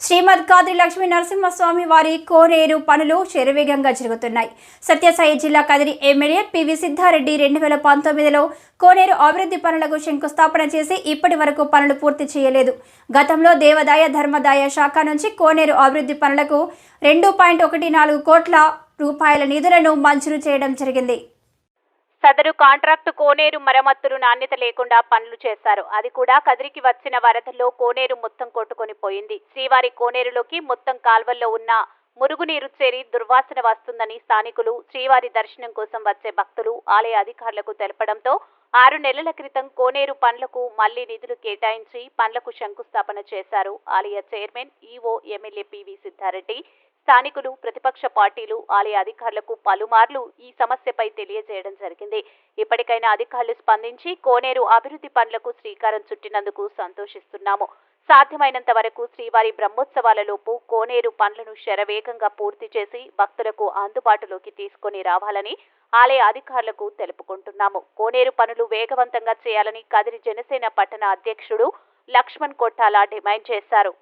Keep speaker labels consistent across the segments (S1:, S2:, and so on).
S1: శ్రీమద్ కాద్రి లక్ష్మీ నరసింహస్వామి వారి కోనేరు పనులు శరవేగంగా జరుగుతున్నాయి. సత్యసాయి జిల్లా కదిరి ఎమ్మెల్యే పివి సిద్ధారెడ్డి రెండు వేల పంతొమ్మిదిలో కోనేరు అభివృద్ధి పనులకు శంకుస్థాపన చేసి ఇప్పటి వరకు పనులు పూర్తి చేయలేదు. గతంలో దేవదాయ ధర్మదాయ శాఖ నుంచి కోనేరు అభివృద్ధి పనులకు రెండు పాయింట్ ఒకటి నాలుగు కోట్ల రూపాయల నిధులను మంజూరు చేయడం జరిగింది.
S2: సదరు కాంట్రాక్టు కోనేరు మరమ్మతులు నాణ్యత లేకుండా పనులు చేశారు. అది కూడా కదిరికి వచ్చిన వరదల్లో కోనేరు మొత్తం కొట్టుకొని పోయింది. శ్రీవారి కోనేరులోకి మొత్తం కాల్వల్లో ఉన్న మురుగునీరు చేరి దుర్వాసన వస్తుందని స్థానికులు శ్రీవారి దర్శనం కోసం వచ్చే భక్తులు ఆలయ అధికారులకు తెలపడంతో ఆరు నెలల క్రితం కోనేరు పనులకు మళ్ళీ నిధులు కేటాయించి పనులకు శంకుస్థాపన చేశారు. ఆలయ chairman EO MLA PV Siddareddy స్థానికులు ప్రతిపక్ష పార్టీలు ఆలయ అధికారులకు పలుమార్లు ఈ సమస్యపై తెలియజేయడం జరిగింది. ఇప్పటికైనా అధికారులు స్పందించి కోనేరు అభివృద్ధి పనులకు శ్రీకారం చుట్టినందుకు సంతోషిస్తున్నాము. సాధ్యమైనంత వరకు శ్రీవారి బ్రహ్మోత్సవాలలోపు కోనేరు పనులను శరవేగంగా పూర్తి చేసి భక్తులకు అందుబాటులోకి తీసుకొని రావాలని ఆలయ అధికారులకు తెలుపుకుంటున్నాము. కోనేరు పనులు వేగవంతంగా చేయాలని కదిరి జనసేన పట్టణ అధ్యక్షుడు లక్ష్మణ్ కొట్టాల డిమాండ్ చేశారు.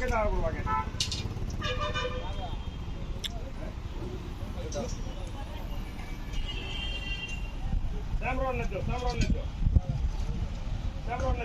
S3: আগে দাঁড়াবো আগে Sam Ron Sam Ron Sam Ron